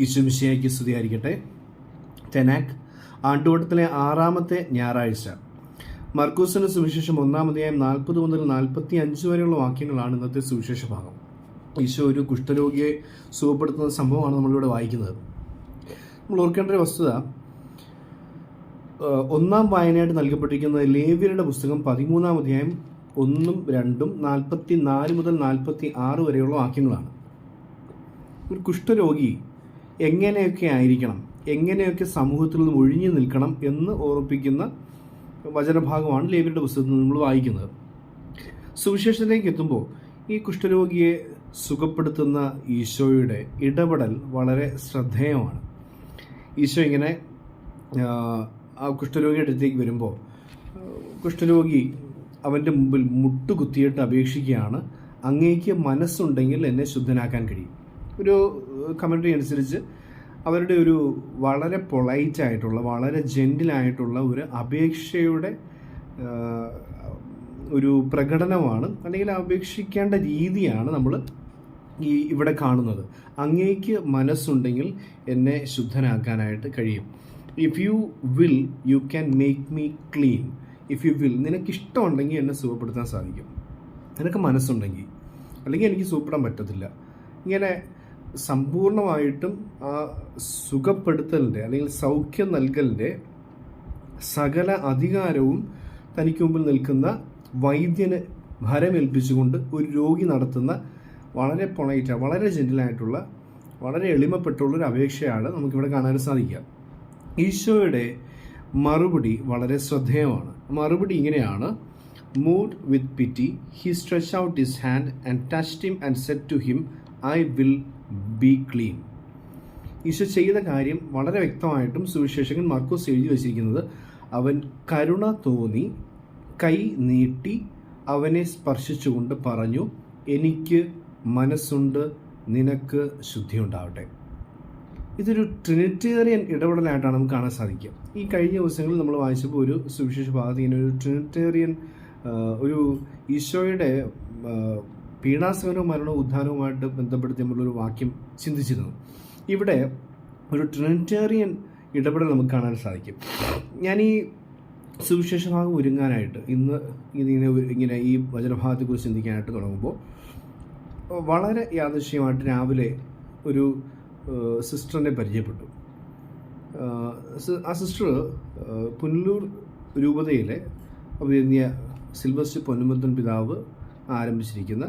ഈശുമിശിയായിക്ക് സ്തുതിയായിരിക്കട്ടെ. തെനാക് ആണ്ടുവട്ടത്തിലെ ആറാമത്തെ ഞായറാഴ്ച. മർക്കൂസിന് സുവിശേഷം ഒന്നാമതായും നാൽപ്പത് മുതൽ നാൽപ്പത്തി അഞ്ച് വരെയുള്ള വാക്യങ്ങളാണ് ഇന്നത്തെ സുവിശേഷ ഭാഗം ഈശോ ഒരു കുഷ്ഠരോഗിയെ സുഖപ്പെടുത്തുന്ന സംഭവമാണ് നമ്മളിവിടെ വായിക്കുന്നത്. നമ്മൾ ഓർക്കേണ്ട ഒരു വസ്തുത ഒന്നാം വായനയായിട്ട് നൽകപ്പെട്ടിരിക്കുന്ന ലേവ്യരുടെ പുസ്തകം പതിമൂന്നാം അധ്യായം ഒന്നും രണ്ടും നാൽപ്പത്തി നാല് മുതൽ നാൽപ്പത്തി ആറ് വരെയുള്ള വാക്യങ്ങളാണ്. ഒരു കുഷ്ഠരോഗി എങ്ങനെയൊക്കെ ആയിരിക്കണം എങ്ങനെയൊക്കെ സമൂഹത്തിൽ നിന്ന് ഒഴിഞ്ഞു നിൽക്കണം എന്ന് ഓർപ്പിക്കുന്ന വചനഭാഗമാണ് ലേബിയുടെ പുസ്തകത്തിൽ നമ്മൾ വായിക്കുന്നത്. സുവിശേഷത്തിലേക്ക് എത്തുമ്പോൾ ഈ കുഷ്ഠരോഗിയെ സുഖപ്പെടുത്തുന്ന ഈശോയുടെ ഇടപെടൽ വളരെ ശ്രദ്ധേയമാണ്. ഈശോ ഇങ്ങനെ ആ, കുഷ്ഠരോഗിയുടെ അടുത്തേക്ക് വരുമ്പോൾ കുഷ്ഠരോഗി അവന്റെ മുമ്പിൽ മുട്ടുകുത്തിയിട്ട് അപേക്ഷിക്കുകയാണ് അങ്ങേക്ക് മനസ്സുണ്ടെങ്കിൽ എന്നെ ശുദ്ധനാക്കാൻ കഴിയും. ഒരു കമൻട്രി അനുസരിച്ച് അവരുടെ ഒരു വളരെ പൊളൈറ്റ് ആയിട്ടുള്ള വളരെ ജെന്റിലായിട്ടുള്ള ഒരു അപേക്ഷയുടെ ഒരു പ്രകടനമാണ് അല്ലെങ്കിൽ അപേക്ഷിക്കേണ്ട രീതിയാണ് നമ്മൾ ഈ ഇവിടെ കാണുന്നത്. അങ്ങേക്ക് മനസ്സുണ്ടെങ്കിൽ എന്നെ ശുദ്ധനാക്കാനായിട്ട് കഴിയും. If you will you can make me clean if you will നിനക്ക് ഇഷ്ടമുണ്ടെങ്കിൽ എന്നെ സുഖപ്പെടുത്താൻ സാധിക്കും. നിനക്ക് മനസ്സുണ്ടെങ്കിൽ അല്ലെങ്കിൽ എനിക്ക് സുഖപ്പെടാൻ പറ്റത്തില്ല. ഇങ്ങനെ സമ്പൂർണമായിട്ടും ആ സുഖപ്പെടുത്തലിന്റെ അല്ലെങ്കിൽ സൗഖ്യം നൽകലിന്റെ സകല അധികാരവും തനിക്ക് മുമ്പിൽ നിൽക്കുന്ന വൈദ്യന് ഭരമേൽപ്പിച്ചുകൊണ്ട് ഒരു രോഗി നടത്തുന്ന വളരെ പൊണൈറ്റ വളരെ ജെന്റിലായിട്ടുള്ള വളരെ എളിമപ്പെട്ടുള്ള ഒരു അപേക്ഷയാണ് നമുക്കിവിടെ കാണാൻ സാധിക്കുക. ഈശോയുടെ മറുപടി വളരെ ശ്രദ്ധേയമാണ്. മറുപടി ഇങ്ങനെയാണ്. Moved with pity he stretch out his hand and touch him and said to him I will be clean. Eesho ചെയ്ത കാര്യം വളരെ വ്യക്തമായിട്ടും സുവിശേഷകൻ മാർക്കോസ് എഴുതി വച്ചിരിക്കുന്നത് അവൻ കരുണ തോന്നി കൈ നീട്ടി അവനെ സ്പർശിച്ചുകൊണ്ട് പറഞ്ഞു എനിക്ക് മനസ്സുണ്ട് നിനക്ക് ശുദ്ധി ശുദ്ധിയുണ്ടാവട്ടെ. ഇതൊരു ട്രിനിറ്റേറിയൻ ഇടപെടലായിട്ടാണ് നമുക്ക് കാണാൻ സാധിക്കുക. ഈ കഴിഞ്ഞ ദിവസങ്ങളിൽ നമ്മൾ വായിച്ചപ്പോൾ ഒരു സുവിശേഷ ഭാഗത്ത് ഇങ്ങനെ ഒരു ട്രിനിറ്റേറിയൻ ഒരു ഈശോയുടെ ആ, പീഡാസകനവും മരണവും ഉദ്ധാനവുമായിട്ട് ബന്ധപ്പെടുത്തി നമ്മളൊരു വാക്യം ചിന്തിച്ചിരുന്നു. ഇവിടെ ഒരു ട്രിനിറ്റേറിയൻ ഇടപെടൽ നമുക്ക് കാണാൻ സാധിക്കും. ഞാൻ ഈ സുവിശേഷഭാഗം ഒരുങ്ങാനായിട്ട് ഇന്ന് ഇതിങ്ങനെ ഇങ്ങനെ ഈ വചനഭാഗത്തെക്കുറിച്ച് ചിന്തിക്കാനായിട്ട് തുടങ്ങുമ്പോൾ വളരെ യാദൃശ്യമായിട്ട് രാവിലെ ഒരു സിസ്റ്ററിനെ പരിചയപ്പെട്ടു. ആ സിസ്റ്റർ പുനലൂർ രൂപതയിലെ അഭിനന്ദിയ സിൽവസ്റ്റ് പൊന്നുമത്തൻ പിതാവ് ആരംഭിച്ചിരിക്കുന്ന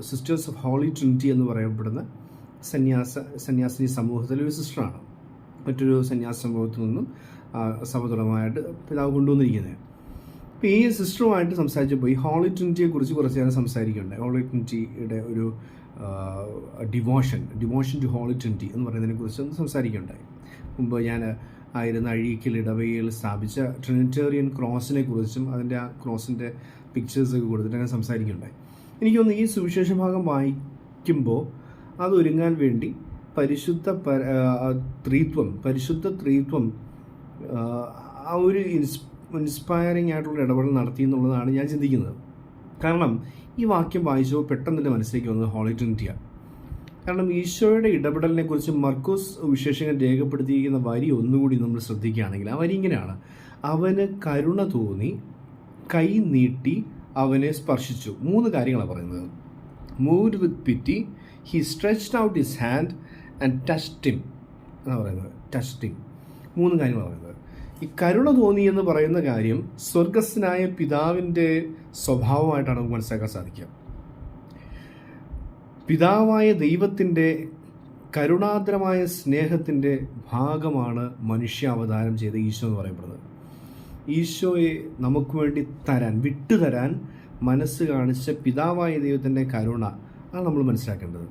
സിസ്റ്റേഴ്സ് ഓഫ് ഹോളി ട്രിനിറ്റി എന്ന് പറയപ്പെടുന്ന സന്യാസ സന്യാസിനി സമൂഹത്തിലെ ഒരു സിസ്റ്ററാണ് മറ്റൊരു സന്യാസ സമൂഹത്തിൽ നിന്നും സമതുലമായിട്ട് പിതാവ് കൊണ്ടുവന്നിരിക്കുന്നത്. അപ്പോൾ ഈ സിസ്റ്ററുമായിട്ട് സംസാരിച്ചപ്പോൾ ഈ ഹോളി ട്രിനിറ്റിയെക്കുറിച്ച് കുറച്ച് നേരം സംസാരിക്കുന്നുണ്ട് ഹോളി ട്രിനിറ്റിയുടെ ഒരു devotion devotion to holy trinity എന്ന് പറയുന്നതിനെ കുറിച്ച് ഒന്ന് സംസാരിക്കുകയുണ്ടായി മുമ്പ് ഞാൻ ആയിരുന്ന അഴീക്കൽ ഇടവയിൽ സ്ഥാപിച്ച ട്രിനിറ്റേറിയൻ ക്രോസിനെ കുറിച്ചും അതിന്റെ ആ ക്രോസിന്റെ പിക്ചേഴ്സൊക്കെ കൊടുത്തിട്ട് അങ്ങനെ സംസാരിക്കുകയുണ്ടായി എനിക്ക് തോന്നുന്നു ഈ സുവിശേഷ ഭാഗം വായിക്കുമ്പോൾ അതൊരുങ്ങാൻ വേണ്ടി പരിശുദ്ധ പര ത്രീത്വം പരിശുദ്ധ ത്രീത്വം ആ, ഒരു ഇൻസ് ഇൻസ്പയറിംഗ് ആയിട്ടുള്ള ഇടപെടൽ നടത്തി എന്നുള്ളതാണ് ഞാൻ ചിന്തിക്കുന്നത്. കാരണം ഈ വാക്യം വായിച്ചപ്പോൾ പെട്ടെന്ന് എന്റെ മനസ്സിലേക്ക് വന്നത് ഹോളി ട്രിനിറ്റിയാണ് കാരണം ഈശോയുടെ ഇടപെടലിനെ കുറിച്ച് മർക്കോസ് വിശേഷങ്ങൾ രേഖപ്പെടുത്തിയിരിക്കുന്ന വരി ഒന്നുകൂടി നമ്മൾ ശ്രദ്ധിക്കുകയാണെങ്കിൽ ആ വരി ഇങ്ങനെയാണ്. അവന് കരുണ തോന്നി കൈ നീട്ടി അവനെ സ്പർശിച്ചു. മൂന്ന് കാര്യങ്ങളാണ് പറയുന്നത്. Moved with pity he stretched out his hand and touched him എന്നാണ് പറയുന്നത്? ടസ്റ്റിം മൂന്ന് കാര്യങ്ങളാണ് പറയുന്നത്. ഈ കരുണ തോന്നി എന്ന് പറയുന്ന കാര്യം സ്വർഗസ്ഥനായ പിതാവിന്റെ സ്വഭാവമായിട്ടാണ് നമുക്ക് മനസ്സിലാക്കാൻ സാധിക്കുക. പിതാവായ ദൈവത്തിന്റെ കരുണാദ്രമായ സ്നേഹത്തിന്റെ ഭാഗമാണ് മനുഷ്യാവതാരം ചെയ്ത ഈശോ എന്ന് പറയപ്പെടുന്നത്. ഈശോയെ നമുക്ക് വേണ്ടി തരാൻ വിട്ടുതരാൻ മനസ്സ് കാണിച്ച പിതാവായ ദൈവത്തിന്റെ കരുണ ആണ് നമ്മൾ മനസ്സിലാക്കേണ്ടത്.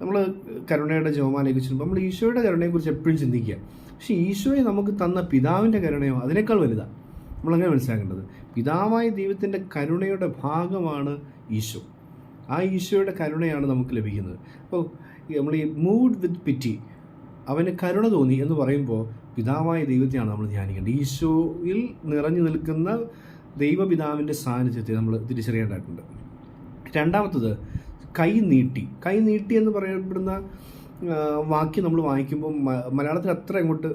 നമ്മൾ കരുണയുടെ ചെല്ലുമ്പോൾ നമ്മൾ ഈശോയുടെ കരുണയെക്കുറിച്ച് എപ്പോഴും ചിന്തിക്കുക. പക്ഷേ ഈശോയെ നമുക്ക് തന്ന പിതാവിന്റെ കരുണയോ അതിനേക്കാൾ വലുതാണ് നമ്മളങ്ങനെ മനസ്സിലാക്കേണ്ടത്. പിതാവായ ദൈവത്തിന്റെ കരുണയുടെ ഭാഗമാണ് ഈശോ. ആ ഈശോയുടെ കരുണയാണ് നമുക്ക് ലഭിക്കുന്നത്. അപ്പോൾ നമ്മൾ ഈ മൂഡ് വിത്ത് പിറ്റി അവന് കരുണ തോന്നി എന്ന് പറയുമ്പോൾ പിതാവായ ദൈവത്തെയാണ് നമ്മൾ ധ്യാനിക്കേണ്ടത്. ഈശോയിൽ നിറഞ്ഞു നിൽക്കുന്ന ദൈവപിതാവിന്റെ സാന്നിധ്യത്തെ നമ്മൾ തിരിച്ചറിയേണ്ടതായിട്ടുണ്ട്. രണ്ടാമത്തത് കൈ നീട്ടി. കൈ നീട്ടി എന്ന് പറയപ്പെടുന്ന വാക്യം നമ്മൾ വായിക്കുമ്പോൾ മലയാളത്തിൽ അത്ര അങ്ങോട്ട്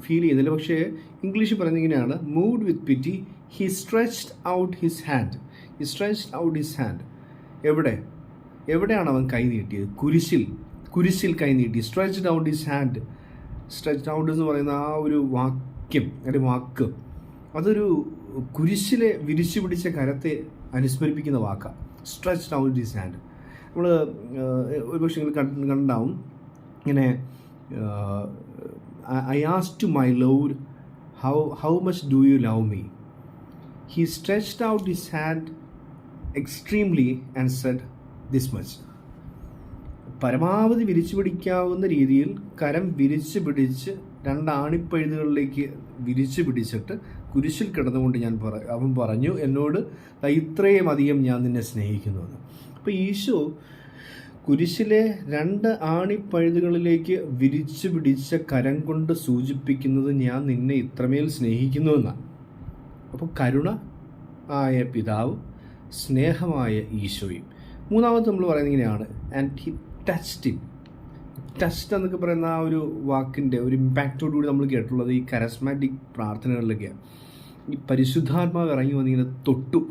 ഫീൽ ചെയ്യുന്നില്ല. പക്ഷേ ഇംഗ്ലീഷിൽ പറഞ്ഞിങ്ങനെയാണ് moved with pity he stretched out his hand he stretched out his hand എവിടെ? എവിടെയാണ് അവൻ കൈ നീട്ടിയത്? കുരിശിൽ. കുരിശിൽ കൈ നീട്ടി. Stretched out his hand stretched out എന്ന് പറയുന്ന ആ ഒരു വാക്യം അല്ലെങ്കിൽ വാക്ക് അതൊരു കുരിശിലെ വിരിച്ചു പിടിച്ച കരത്തെ അനുസ്മരിപ്പിക്കുന്ന വാക്കാണ് സ്ട്രെച്ച് ഔട്ട് ഈസ് ഹാൻഡ് നമ്മൾ ഒരുപക്ഷെ നിങ്ങൾ കണ്ട് കണ്ടാവും ഇങ്ങനെ I as to my love how how much do you love me he stretched out his hand extremely and said this much പരമാവധി വിരിച്ചു പിടിക്കാവുന്ന രീതിയിൽ കരം വിരിച്ചു പിടിച്ച് രണ്ട് ആണിപ്പഴുതുകളിലേക്ക് വിരിച്ചു പിടിച്ചിട്ട് കുരിശിൽ കിടന്നുകൊണ്ട് ഞാൻ പറ അവൻ പറഞ്ഞു എന്നോട് "ദാ ഇത്രയും അധികം ഞാൻ നിന്നെ സ്നേഹിക്കുന്നു അപ്പോൾ ഈശോ കുരിശിലെ രണ്ട് ആണിപ്പഴുതുകളിലേക്ക് വിരിച്ചു പിടിച്ച കരം കൊണ്ട് സൂചിപ്പിക്കുന്നത് ഞാൻ നിന്നെ ഇത്രമേൽ സ്നേഹിക്കുന്നു എന്നാണ് അപ്പോൾ കരുണ ആയ പിതാവ് സ്നേഹമായ ഈശോയും. മൂന്നാമത് നമ്മൾ പറയുന്നത് ഇങ്ങനെയാണ് ആൻഡ് ടച്ച്ഡ് ഇൻ ടച്ച്ഡ് എന്നൊക്കെ പറയുന്ന ആ ഒരു വാക്കിന്റെ ഒരു ഇമ്പാക്റ്റോടുകൂടി നമ്മൾ കേട്ടുള്ളത് ഈ കരസ്മാറ്റിക് പ്രാർത്ഥനകളിലൊക്കെയാണ് ഈ പരിശുദ്ധാത്മാവ് ഇറങ്ങി വന്നിങ്ങനെ തൊട്ടു.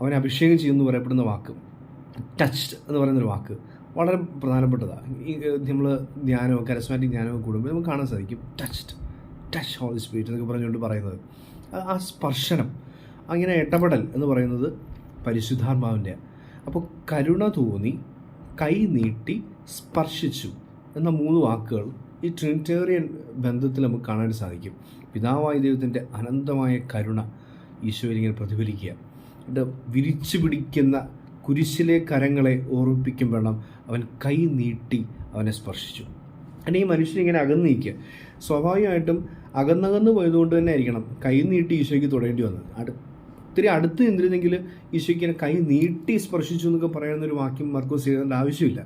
അവനെ അഭിഷേകം ചെയ്യുമെന്ന് പറയപ്പെടുന്ന വാക്ക്. ടച്ച്ഡ് എന്ന് പറയുന്നൊരു വാക്ക്. വളരെ പ്രധാനപ്പെട്ടതാണ് ഈ നമ്മൾ ധ്യാനവും കരസ്മാറ്റിക് ധ്യാനവും കൂടുമ്പോൾ നമുക്ക് കാണാൻ സാധിക്കും. ടച്ച്ഡ് ടച്ച് ഹോൾ സ്പിരിറ്റ് എന്നൊക്കെ പറഞ്ഞുകൊണ്ട് പറയുന്നത്. ആ സ്പർശനം. അങ്ങനെ ഇടപെടൽ എന്ന് പറയുന്നത് പരിശുദ്ധാത്മാവിന്റെ. അപ്പോൾ കരുണ തോന്നി കൈ നീട്ടി സ്പർശിച്ചു എന്ന മൂന്ന് വാക്കുകൾ ഈ ട്രിനിറ്റേറിയൻ ബന്ധത്തിൽ നമുക്ക് കാണാൻ സാധിക്കും. പിതാവായ ദൈവത്തിന്റെ അനന്തമായ കരുണ ഈശോയിൽ ഇങ്ങനെ പ്രതിഫലിക്കുക. എന്നിട്ട് വിരിച്ചു പിടിക്കുന്ന കുരിശിലെ കരങ്ങളെ ഓർമ്മിപ്പിക്കും വേണം അവൻ കൈ നീട്ടി അവനെ സ്പർശിച്ചു. അങ്ങനെ ഈ മനുഷ്യനിങ്ങനെ അകന്നു നീക്കുക സ്വാഭാവികമായിട്ടും അകന്നകന്ന് പോയതുകൊണ്ട് തന്നെ ആയിരിക്കണം കൈ നീട്ടി ഈശോയ്ക്ക് തൊടേണ്ടി വന്നത്. അടു ഒത്തിരി അടുത്ത് നിന്നിരുന്നെങ്കിൽ ഈശോയ്ക്ക് കൈ നീട്ടി സ്പർശിച്ചു എന്നൊക്കെ പറയുന്ന ഒരു വാക്യം മർക്കോസ് ചെയ്യേണ്ട ആവശ്യമില്ല.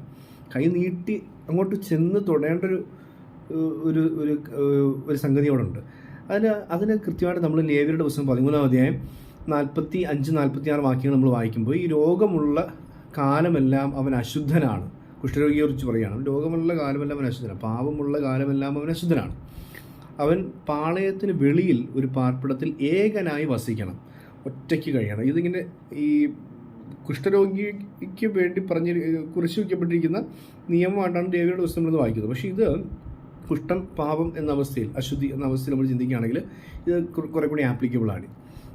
കൈ നീട്ടി അങ്ങോട്ട് ചെന്ന് തൊടേണ്ട ഒരു ഒരു ഒരു ഒരു സംഗതി അവിടെ ഉണ്ട്. അതിന് അതിന് കൃത്യമായിട്ട് നമ്മൾ ലേവിയുടെ പുസ്തകം പതിമൂന്നാം അധ്യായം നാൽപ്പത്തി അഞ്ച് നാൽപ്പത്തി ആറ് വാക്യങ്ങൾ നമ്മൾ വായിക്കുമ്പോൾ ഈ രോഗമുള്ള കാലമെല്ലാം അവൻ അശുദ്ധനാണ്. കുഷ്ഠരോഗിയെ കുറിച്ച് പറയുകയാണ് രോഗമുള്ള കാലമെല്ലാം അവൻ അശുദ്ധനാണ്. പാപമുള്ള കാലമെല്ലാം അവൻ അശുദ്ധനാണ്. അവൻ പാളയത്തിന് വെളിയിൽ ഒരു പാർപ്പിടത്തിൽ ഏകനായി വസിക്കണം. ഒറ്റയ്ക്ക് കഴിയണം. ഇതിങ്ങനെ ഈ കുഷ്ഠരോഗിക്ക് വേണ്ടി പറഞ്ഞ് കുറിച്ച് വയ്ക്കപ്പെട്ടിരിക്കുന്ന നിയമമായിട്ടാണ് ദേവിയുടെ പുസ്തകം നമ്മൾ വായിക്കുന്നത്. പക്ഷേ ഇത് കുഷ്ഠം പാപം എന്ന അവസ്ഥയിൽ അശുദ്ധി എന്ന അവസ്ഥയിൽ നമ്മൾ ചിന്തിക്കുകയാണെങ്കിൽ ഇത് കുറേ കൂടി ആപ്ലിക്കബിളാണ്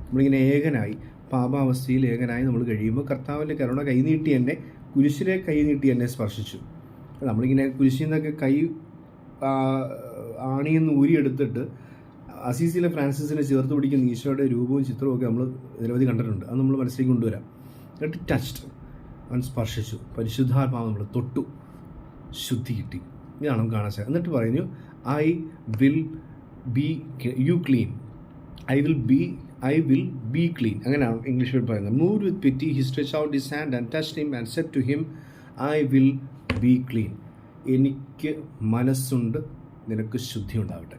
നമ്മളിങ്ങനെ ഏകനായി പാപാവസ്ഥയിൽ ഏകനായി നമ്മൾ കഴിയുമ്പോൾ കർത്താവിന്റെ കരുണ കൈനീട്ടി എന്നെ കുരിശിലെ കൈനീട്ടി എന്നെ സ്പർശിച്ചു. നമ്മളിങ്ങനെ കുരിശിൽ നിന്നൊക്കെ കൈ ആണിയെന്ന് ഊരിയെടുത്തിട്ട് അസീസിലെ ഫ്രാൻസിസിനെ ചേർത്ത് പിടിക്കുന്ന ഈശോയുടെ രൂപവും ചിത്രവും ഒക്കെ നമ്മൾ നിരവധി കണ്ടിട്ടുണ്ട്. അത് നമ്മൾ മനസ്സിലേക്ക് കൊണ്ടുവരാം. എന്നിട്ട് ടച്ച്ഡ് അവൻ സ്പർശിച്ചു. പരിശുദ്ധാത്മാവ് നമ്മൾ തൊട്ടു. ശുദ്ധി കിട്ടി. ഇതാണ് കാണാൻ സാധിക്കും എന്നിട്ട് പറഞ്ഞു I will be you clean I will be I will be clean അങ്ങനെയാണ് ഇംഗ്ലീഷിൽ പറയുന്നത്. Move with pity he stretch out his hand and touch him and said to him I will be clean എനിക്ക് മനസ്സുണ്ട് നിനക്ക് ശുദ്ധി ഉണ്ടാവട്ടെ.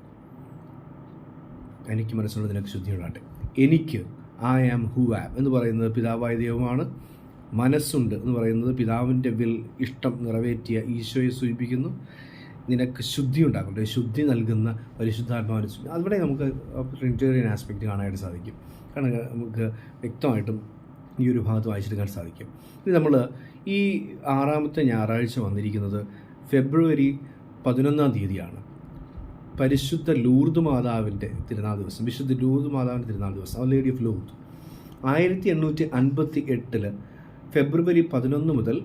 എനിക്ക് മനസ്സിലുള്ള നിനക്ക് ശുദ്ധി ഉണ്ടാവട്ടെ എനിക്ക് ഐ ആം ഹു ആം എന്ന് പറയുന്നത് പിതാവായ ദൈവമാണ്. മനസ്സുണ്ട് എന്ന് പറയുന്നത് പിതാവിന്റെ വിൽ ഇഷ്ടം നിറവേറ്റിയ ഈശോയെ സൂചിപ്പിക്കുന്നു. നിനക്ക് ശുദ്ധി ഉണ്ടാക്കട്ടെ ശുദ്ധി നൽകുന്ന പരിശുദ്ധാത്മാവിന് ശുദ്ധി. അവിടെ നമുക്ക് ട്രിനിറ്റേറിയൻ ആസ്പെക്റ്റ് കാണാനായിട്ട് സാധിക്കും. കാരണം നമുക്ക് വ്യക്തമായിട്ടും ഈ ഒരു ഭാഗത്ത് വായിച്ചെടുക്കാൻ സാധിക്കും. ഇനി നമ്മൾ ഈ ആറാമത്തെ ഞായറാഴ്ച വന്നിരിക്കുന്നത് ഫെബ്രുവരി പതിനൊന്നാം തീയതിയാണ്. പരിശുദ്ധ ലൂർദ് മാതാവിന്റെ തിരുനാൾ ദിവസം വിശുദ്ധ ലൂർദ് മാതാവിന്റെ തിരുനാൾ ദിവസം അവർ ലേഡി ഓഫ് ലൂർദ് ആയിരത്തി എണ്ണൂറ്റി അൻപത്തി എട്ടിൽ ഫെബ്രുവരി പതിനൊന്ന് മുതൽ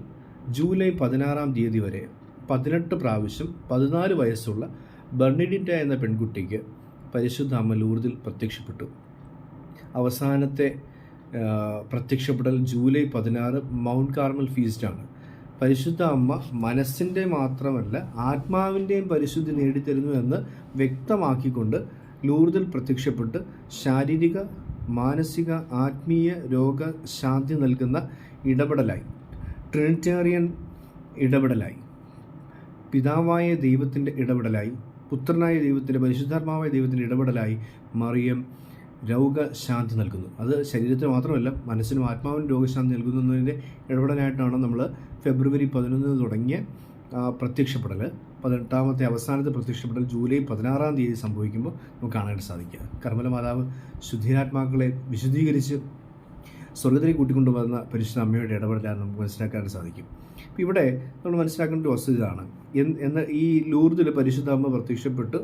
ജൂലൈ പതിനാറാം തീയതി വരെ പതിനെട്ട് പ്രാവശ്യം പതിനാല് വയസ്സുള്ള ബർണിഡിറ്റ എന്ന പെൺകുട്ടിക്ക് പരിശുദ്ധ അമ്മ ലൂർദിൽ പ്രത്യക്ഷപ്പെട്ടു. അവസാനത്തെ പ്രത്യക്ഷപ്പെടൽ ജൂലൈ പതിനാറ് മൗണ്ട് കാർമൽ ഫീസ്റ്റാണ്. പരിശുദ്ധ അമ്മ മനസ്സിന്റെ മാത്രമല്ല ആത്മാവിന്റെയും പരിശുദ്ധി നേടിത്തരുന്നു എന്ന് വ്യക്തമാക്കിക്കൊണ്ട് ലൂർദിൽ പ്രത്യക്ഷപ്പെട്ട് ശാരീരിക മാനസിക ആത്മീയ രോഗ ശാന്തി നൽകുന്ന ഇടപെടലായി. ട്രിനിറ്റേറിയൻ ഇടപെടലായി. പിതാവായ ദൈവത്തിന്റെ ഇടപെടലായി. പുത്രനായ ദൈവത്തിന്റെ പരിശുദ്ധാത്മാവായ ദൈവത്തിന്റെ ഇടപെടലായി. മറിയം രോഗശാന്തി നൽകുന്നു. അത് ശരീരത്തിന് മാത്രമല്ല മനസ്സിനും ആത്മാവിനും രോഗശാന്തി നൽകുന്നതിന്റെ ഇടപെടലായിട്ടാണ് നമ്മൾ ഫെബ്രുവരി പതിനൊന്നിന് തുടങ്ങിയ പ്രത്യക്ഷപ്പെടൽ പതിനെട്ടാമത്തെ അവസാനത്തെ പ്രത്യക്ഷപ്പെടൽ ജൂലൈ പതിനാറാം തീയതി സംഭവിക്കുമ്പോൾ നമുക്ക് കാണാനായിട്ട് സാധിക്കുക. കർമ്മല മാതാവ് ശുദ്ധിരാത്മാക്കളെ വിശുദ്ധീകരിച്ച് സ്വർഗത്തിലേക്ക് കൂട്ടിക്കൊണ്ടുവന്ന പരിശുദ്ധ അമ്മയുടെ ഇടപെടലാണ് നമുക്ക് മനസ്സിലാക്കാൻ സാധിക്കും. അപ്പോൾ ഇവിടെ നമ്മൾ മനസ്സിലാക്കേണ്ട ഒരു വസ്തുതയാണ് എന്ന ഈ ലൂർദിൽ പരിശുദ്ധ അമ്മ പ്രത്യക്ഷപ്പെട്ട്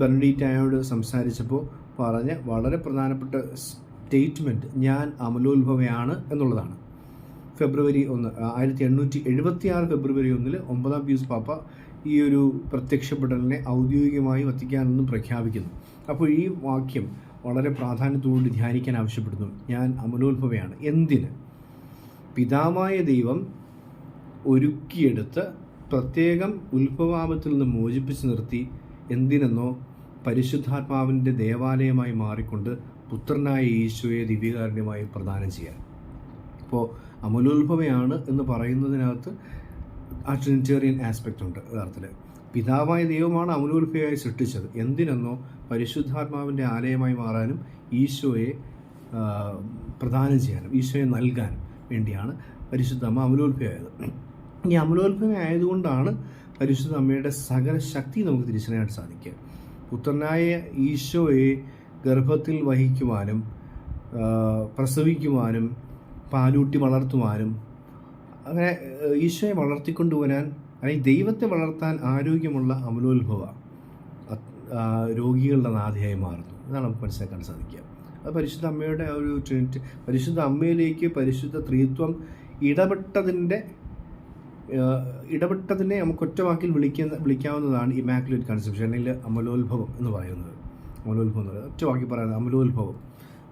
ബെർണഡീറ്റായോട് സംസാരിച്ചപ്പോൾ പറഞ്ഞ വളരെ പ്രധാനപ്പെട്ട സ്റ്റേറ്റ്മെന്റ് ഞാൻ അമലോത്ഭവയാണ് എന്നുള്ളതാണ്. ഫെബ്രുവരി ഒന്ന് ആയിരത്തി എണ്ണൂറ്റി എഴുപത്തി ആറ് ഫെബ്രുവരി ഒന്നിൽ ഒമ്പതാം പീസ് പാപ്പ ഈ ഒരു പ്രത്യക്ഷപ്പെടലിനെ ഔദ്യോഗികമായി വത്തിക്കാനെന്ന് പ്രഖ്യാപിക്കുന്നു. അപ്പോൾ ഈ വാക്യം വളരെ പ്രാധാന്യത്തോടുകൂടി ധ്യാനിക്കാൻ ആവശ്യപ്പെടുന്നു. ഞാൻ അമലോത്ഭവയാണ്. എന്തിന്? പിതാമായ ദൈവം ഒരുക്കിയെടുത്ത് പ്രത്യേകം ഉത്ഭവാപത്തിൽ നിന്ന് മോചിപ്പിച്ച് നിർത്തി. എന്തിനെന്നോ പരിശുദ്ധാത്മാവിന്റെ ദേവാലയമായി മാറിക്കൊണ്ട് പുത്രനായ ഈശോയെ ദിവ്യകാരുണ്യമായി പ്രദാനം ചെയ്യാൻ. അപ്പോൾ അമലോത്ഭവയാണ് എന്ന് പറയുന്നതിനകത്ത് ആ ട്രിനിറ്റേറിയൻ ആസ്പെക്റ്റ് ഉണ്ട് യഥാർത്ഥത്തിൽ പിതാവായ ദൈവമാണ് അമലോത്ഭവയായി സൃഷ്ടിച്ചത്. എന്തിനെന്നോ പരിശുദ്ധാത്മാവിന്റെ ആലയമായി മാറാനും ഈശോയെ പ്രദാനം ചെയ്യാനും ഈശോയെ നൽകാനും വേണ്ടിയാണ് പരിശുദ്ധ അമ്മ അമലോത്ഭവമായത് ഈ അമലോത്ഭവം ആയതുകൊണ്ടാണ് പരിശുദ്ധ അമ്മയുടെ സകല ശക്തി നമുക്ക് തിരിച്ചറിയാൻ സാധിക്കുക. പുത്രനായ ഈശോയെ ഗർഭത്തിൽ വഹിക്കുവാനും പ്രസവിക്കുവാനും പാലൂട്ടി വളർത്തുവാനും അങ്ങനെ ഈശോയെ വളർത്തിക്കൊണ്ടുവരാൻ അല്ലെങ്കിൽ ദൈവത്തെ വളർത്താൻ ആരോഗ്യമുള്ള അമലോത്ഭവ രോഗികളുടെ നാഥയായി മാറുന്നു. ഇതാണ് നമുക്ക് മനസ്സിലാക്കാൻ സാധിക്കുക. അത് പരിശുദ്ധ അമ്മയുടെ ആ ഒരു ട്രിനിറ്റി പരിശുദ്ധ അമ്മയിലേക്ക് പരിശുദ്ധ ത്രിത്വം ഇടപെട്ടതിന്റെ ഇടപെട്ടതിനെ നമുക്ക് ഒറ്റവാക്കിൽ വിളിക്കുന്ന വിളിക്കാവുന്നതാണ് ഇമാക്കുലേറ്റ് കൺസെപ്ഷൻ അല്ലെങ്കിൽ അമലോത്ഭവം എന്ന് പറയുന്നത്. അമലോത്ഭവം എന്ന് പറയുന്നത്. ഒറ്റവാക്കി പറയുന്നത് അമലോത്ഭവം.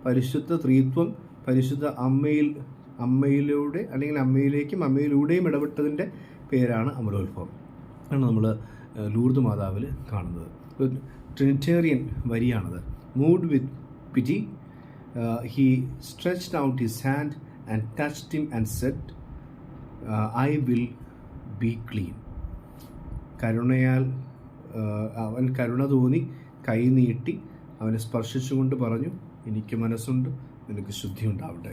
പരിശുദ്ധ ത്രിത്വം പരിശുദ്ധ അമ്മയിൽ അമ്മയിലൂടെ അല്ലെങ്കിൽ അമ്മയിലേക്കും അമ്മയിലൂടെയും ഇടപെട്ടതിന്റെ പേരാണ് അമലോത്ഭവം. ആണ് നമ്മൾ ലൂർദ് മാതാവിൽ കാണുന്നത്. Trinitarian വരിയാണത്. Moved with pity he stretched out his hand and touched him and said I will be clean. കരുണയാൽ അവൻ കരുണ തോന്നി കൈ നീട്ടി അവനെ സ്പർശിച്ചുകൊണ്ട് പറഞ്ഞു എനിക്ക് മനസ്സുണ്ട് നിനക്ക് ശുദ്ധി ഉണ്ടാവട്ടെ.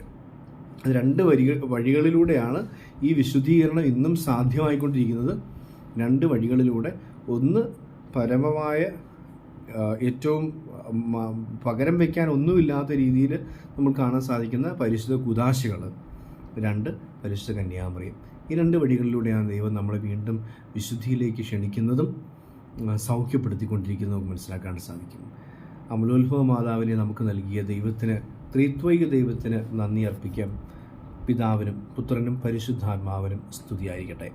അത് രണ്ട് വരികൾ വഴികളിലൂടെയാണ് ഈ വിശുദ്ധീകരണം ഇന്നും സാധ്യമായിക്കൊണ്ടിരിക്കുന്നത്. രണ്ട് വഴികളിലൂടെ. ഒന്ന് പരമമായ ഏറ്റവും പകരം വയ്ക്കാൻ ഒന്നുമില്ലാത്ത രീതിയിൽ നമ്മൾ കാണാൻ സാധിക്കുന്ന പരിശുദ്ധ കുദാശകൾ രണ്ട് പരിശുദ്ധ കന്യാമറിയും. ഈ രണ്ട് വഴികളിലൂടെയാണ് ദൈവം നമ്മളെ വീണ്ടും വിശുദ്ധിയിലേക്ക് ക്ഷണിക്കുന്നതും സൗഖ്യപ്പെടുത്തിക്കൊണ്ടിരിക്കുന്നതും മനസ്സിലാക്കാൻ സാധിക്കും. അമലോത്ഭവ മാതാവിനെ നമുക്ക് നൽകിയ ദൈവത്തിന് ത്രിത്വൈക ദൈവത്തിന് നന്ദി അർപ്പിക്കാം. പിതാവിനും പുത്രനും പരിശുദ്ധാത്മാവിനും സ്തുതിയായിരിക്കട്ടെ.